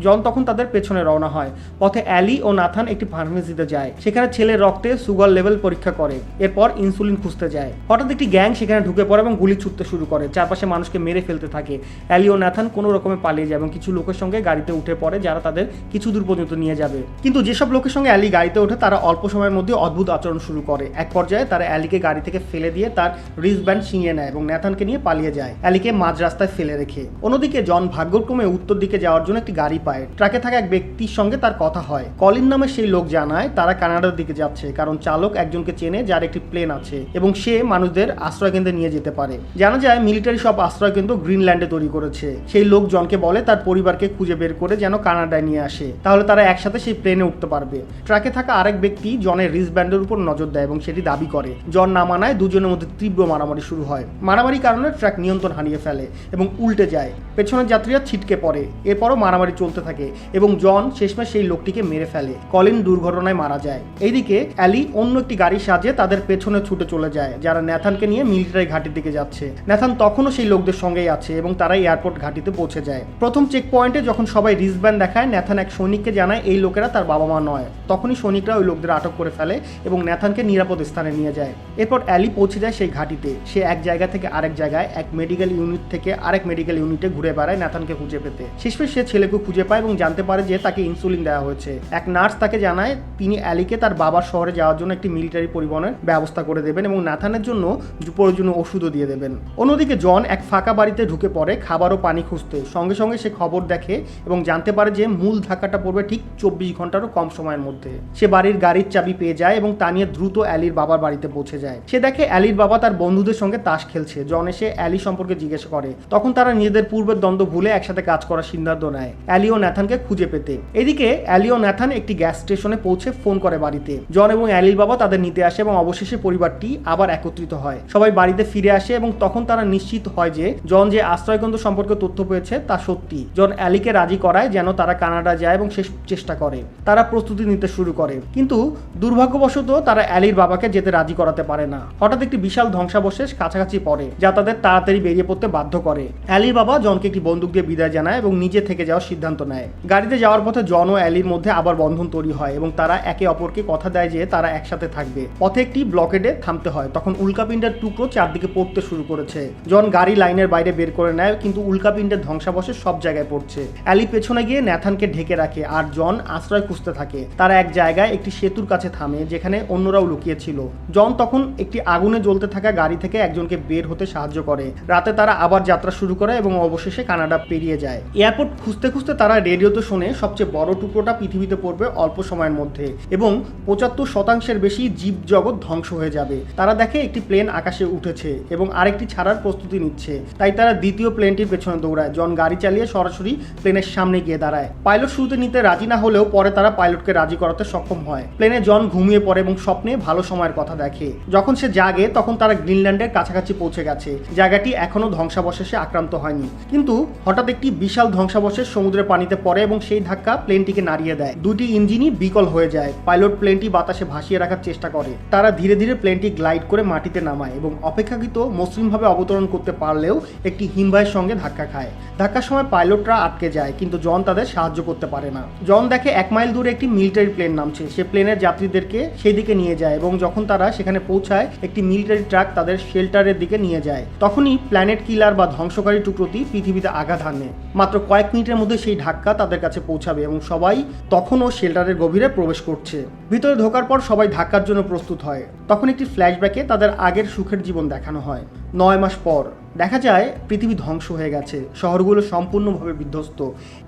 জন তখন তাদের পেছনে রওনা হয়। পথে অ্যালি ও নাথান একটি ফার্মেসিতে যায়। সেখানে ছেলের রক্তে সুগার লেভেল পরীক্ষা করে। এরপর ইনসুলিন খুঁজতে যায়। হঠাৎ একটি গ্যাং সেখানে ঢুকে পড়ে এবং গুলি ছুটতে শুরু করে। চারপাশে মানুষকে মেরে ফেলতে থাকে। অ্যালি ও নাথান কোনো রকমে পালিয়ে যায় এবং কিছু লোকের সঙ্গে গাড়িতে উঠে পড়ে যারা তাদের কিছু দূর পর্যন্ত নিয়ে যাবে। কিন্তু যেসব লোকের সঙ্গে অ্যালি গাড়িতে ওঠে, তারা অল্প সময়ের মধ্যে অদ্ভুত আচরণ শুরু করে। এক পর্যায়ে তারা অ্যালিকে গাড়ি থেকে ফেলে দিয়ে তার রিস্ট ব্যান্ড ছিনিয়ে নেয় এবং ন্যাথানকে নিয়ে পালিয়ে যায়। অ্যালিকে মাঝ রাস্তায় ফেলে রেখে। অন্যদিকে জন ভাগ্যক্রমে উত্তর দিকে যাওয়ার জন্য একটি গাড়ি পায় ট্রাকে থাকা এক ব্যক্তির সঙ্গে তার কথা হয়। কলিন নামে সেই লোক জানায়, তারা কানাডার দিকে যাচ্ছে, কারণ চালক একজনকে চেনে যার একটি প্লেন আছে এবং সে মানুষদের আশ্রয় কেন্দ্রে নিয়ে যেতে পারে। জানা যায়, মিলিটারি সব আশ্রয় কেন্দ্র গ্রিনল্যান্ডে তৈরি করেছে। সেই লোক জনকে বলে, তার পরিবারকে খুঁজে বের করে যেন কানাডায় নিয়ে আসে। তাহলে তারা একসাথে সেই প্লেনে উঠতে পারবে। ট্রাকে থাকা আরেক ব্যক্তি জনের রিস্ট ব্যান্ডের উপর নজর দেয় এবং সেটি দাবি করে। জন না মানায় দুজনের মধ্যে তীব্র মারামারি শুরু হয়। মারামারি কারণে ট্রাক নিয়ন্ত্রণ হারিয়ে ফেলে এবং উল্টে যায়। পেছনের যাত্রীরা ছিটকে পড়ে। এরপরও মারামারি চলতে থাকে এবং জন শেষমেশ সেই লোকটিকে মেরে ফেলে। কলিন দুর্ঘটনায় মারা যায়। এইদিকে অ্যালি অন্য একটি গাড়ি সাজিয়ে তাদের পেছনে ছুটে চলে যায়, যারা ন্যাথানকে নিয়ে মিলিটারি ঘাটির দিকে যাচ্ছে। ন্যাথান তখনও সেই লোকদের সঙ্গেই আছে এবং তারা এয়ারপোর্ট ঘাটিতে পৌঁছে যায়। প্রথম চেক পয়েন্টে যখন সবাই রিসব্যান্ড দেখায়, ন্যাথান এক সৈনিককে জানায়, এই লোকেরা তার বাবা মা নয়। তখনই সৈনিকরা ওই লোকদের আটক করে ফেলে এবং ন্যাথানকে নিরাপদ স্থানে নিয়ে যায়। এরপর অ্যালি পৌঁছে যায় সেই ঘাটিতে। সে এক জায়গা থেকে আরেক জায়গায় এক মেডিকেল ইউনিট থেকে আরেক মেডিকেল ইউনিটে ঘুরে বেড়ায় ন্যাথানকে খুঁজে পেতে। শেষমেশ সে ছেলেকে খুঁজে পায় এবং জানতে পারে যে তাকে ইনসুলিন দেওয়া হয়েছে। এক নার্স তাকে জানায়, তিনি অ্যালিকে তার বাবার শহরে যাওয়ার জন্য একটি মিলিটারি পরিবহনের ব্যবস্থা করে দেবেন এবং নাথানের জন্য প্রয়োজনীয় ওষুধও দিয়ে দেবেন। অন্যদিকে জন এক ফাঁকা বাড়িতে ঢুকে পড়ে, খাবার ও পানি খুঁজতে। সঙ্গে সঙ্গে সে খবর দেখে এবং জানতে পারে যে মূল ধাক্কাটা পড়বে ঠিক চব্বিশ ঘন্টারও কম সময়ের মধ্যে। সে বাড়ির গাড়ির চাবি পেয়ে যায় এবং তা নিয়ে দ্রুত অ্যালির বাবার বাড়িতে পৌঁছে যায়। সে দেখে অ্যালির বাবা তার বন্ধুদের সঙ্গে তাস খেলছে। জন এসে অ্যালি সম্পর্কে জিজ্ঞেস করে। তখন তারা নিজেদের পূর্বের দ্বন্দ্ব ভুলে একসাথে কাজ করার সিদ্ধান্ত নেয়। অ্যালি ও ন্যাথানকে খুঁজে পেতে। এদিকে অ্যালিও ন্যাথান একটি গ্যাস স্টেশনে পৌঁছে ফোন করে বাড়িতে। জন এবং অ্যালির বাবা তাদের নিতে আসে এবং অবশেষে পরিবারটি আবার একত্রিত হয়। সবাই বাড়িতে ফিরে আসে এবং তখন তারা নিশ্চিত হয় যে, জন যে আশ্রয়কেন্দ্র সম্পর্কে তথ্য পেয়েছে তা সত্যি। জন অ্যালিকে রাজি করায় যেন তারা কানাডা যায় এবং শেষ চেষ্টা করে। তারা প্রস্তুতি নিতে শুরু করে। কিন্তু দুর্ভাগ্যবশত তারা অ্যালির বাবাকে যেতে রাজি করাতে পারে না। হঠাৎ একটি বিশাল ধ্বংসাবশেষ কাছাকাছি পড়ে, যা তাদের তাড়াতাড়ি বেরিয়ে পড়তে বাধ্য করে। অ্যালির বাবা জনকে একটি বন্দুক দিয়ে বিদায় জানায় এবং নিজে থেকে যাওয়ার সিদ্ধান্ত নেয়। গাড়িতে যাওয়ার পথে জন ও অ্যালির মধ্যে আবার বন্ধন তৈরি হয় এবং তারা একে অপরকে কথা দেয় যে তারা একসাথে থাকবে। পথে একটি ব্লকেডে থামতে হয়, তখন উল্কাপিণ্ডের টুকরো চারদিকে পড়তে শুরু করেছে। জন গাড়ি লাইনের বাইরে বের করে নেয়, কিন্তু উল্কাপিণ্ডের ধ্বংসাবশেষ সব জায়গায় পড়ছে। অ্যালি পেছনে গিয়ে ন্যাথানকে ঢেকে রাখে আর জন আশ্রয় খুঁজতে থাকে। তারা এক জায়গায় একটি সেতুর কাছে থামে, যেখানে অন্যরাও লুকিয়েছিল। জন তখন একটি আগুনে জ্বলতে থাকা গাড়ি থেকে একজনকে বের হতে সাহায্য করে। রাতে তারা আবার যাত্রা শুরু করে এবং অবশেষে কানাডা পেরিয়ে যায়। এয়ারপোর্ট খুঁজতে খুঁজতে তারা রেডিওতে শুনে সবচেয়ে বড় টুকরোটা পৃথিবীতে পড়বে অল্প সময়ের মধ্যে এবং পঁচাত্তর শতাংশের বেশি জীব জগৎ ধ্বংস হয়ে যাবে। তারা দেখে একটি প্লেন আকাশে উঠেছে এবং আরেকটি ছাড়ার প্রস্তুতি নিচ্ছে। তাই তারা দ্বিতীয় প্লেনটির পেছনে দৌড়ায়। জন গাড়ি চালিয়ে সরাসরি প্লেনের সামনে গিয়ে দাঁড়ায়। পাইলট শুরুতে নিতে রাজি না হলেও পরে তারা পাইলটকে রাজি করাতে সক্ষম হয়। প্লেনে জন ঘুমিয়ে পড়ে এবং স্বপ্নে ভালো সময়ের কথা দেখে। যখন সে জাগে, তখন তারা গ্রিনল্যান্ডের কাছাকাছি পৌঁছে গেছে। জায়গাটি এখনও ধ্বংসাবশেষে আক্রান্ত হয়নি। কিন্তু হঠাৎ একটি বিশাল ধ্বংসাবশেষ সমুদ্রের পানিতে পড়ে এবং সেই ধাক্কা প্লেনটিকে নাড়িয়ে দেয়। দুটি ইঞ্জিনই বিকল হয়ে যায়। পাইলট প্লেনটি বাতাসে ভাসিয়ে রাখার চেষ্টা করে। তারা ধীরে ধীরে প্লেনটি গ্লাইড করে মাটিতে নামায় এবং অপেক্ষাকৃত মসৃণভাবে অবতরণ করতে পারলেও একটি হিমবাহের সঙ্গে ধাক্কা খায়। ধাক্কার সময় পাইলটরা আটকে যায়, কিন্তু জন তাদের সাহায্য করতে পারে না। জন দেখে এক মাইল দূরে একটি মিলিটারি প্লেন নামছে। সে প্লেনের যাত্রীদেরকে সেই দিকে নিয়ে যায় এবং যখন তারা সেখানে পৌঁছায়, একটি মিলিটারি ট্রাক তাদের শেল্টারের দিকে নিয়ে যায়। তখনই প্ল্যানেট কিলার বা ধ্বংসকারী টুকরোটি পৃথিবীতে আঘাত হানে। মাত্র কয়েক মিনিটের মধ্যে সেই ধাক্কা তাদের কাছে পৌঁছাবে এবং সবাই তখনও শেল্টারের গভীরে প্রবেশ করছে। ভিতরে ঢোকার পর সবাই ধাক্কার জন্য প্রস্তুত হয়। তখন একটি ফ্ল্যাশব্যাকে তাদের আগের সুখের জীবন দেখানো হয়। নয় মাস পর দেখা যায়, পৃথিবী ধ্বংস হয়ে গেছে। শহরগুলো সম্পূর্ণভাবে বিধ্বস্ত।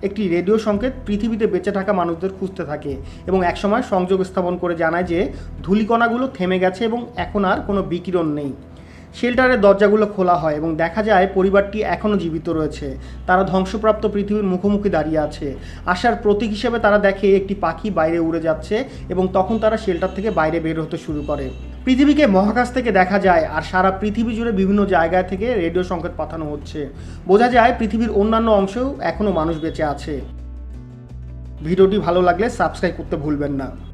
একটি রেডিও সংকেত পৃথিবীতে বেঁচে থাকা মানুষদের খুঁজতে থাকে এবং একসময় সংযোগ স্থাপন করে জানায় যে, ধূলিকণাগুলো থেমে গেছে এবং এখন আর কোনো বিকিরণ নেই। শেল্টারের দরজাগুলো খোলা হয় এবং দেখা যায় পরিবারটি এখনও জীবিত রয়েছে। তারা ধ্বংসপ্রাপ্ত পৃথিবীর মুখোমুখি দাঁড়িয়ে আছে। আসার প্রতীক হিসেবে তারা দেখে একটি পাখি বাইরে উড়ে যাচ্ছে এবং তখন তারা শেল্টার থেকে বাইরে বের হতে শুরু করে। পৃথিবীকে মহাকাশ থেকে দেখা যায় আর সারা পৃথিবী জুড়ে বিভিন্ন জায়গা থেকে রেডিও সংকেত পাঠানো হচ্ছে। বোঝা যায় পৃথিবীর অন্যান্য অংশেও এখনও মানুষ বেঁচে আছে। ভিডিওটি ভালো লাগলে সাবস্ক্রাইব করতে ভুলবেন না।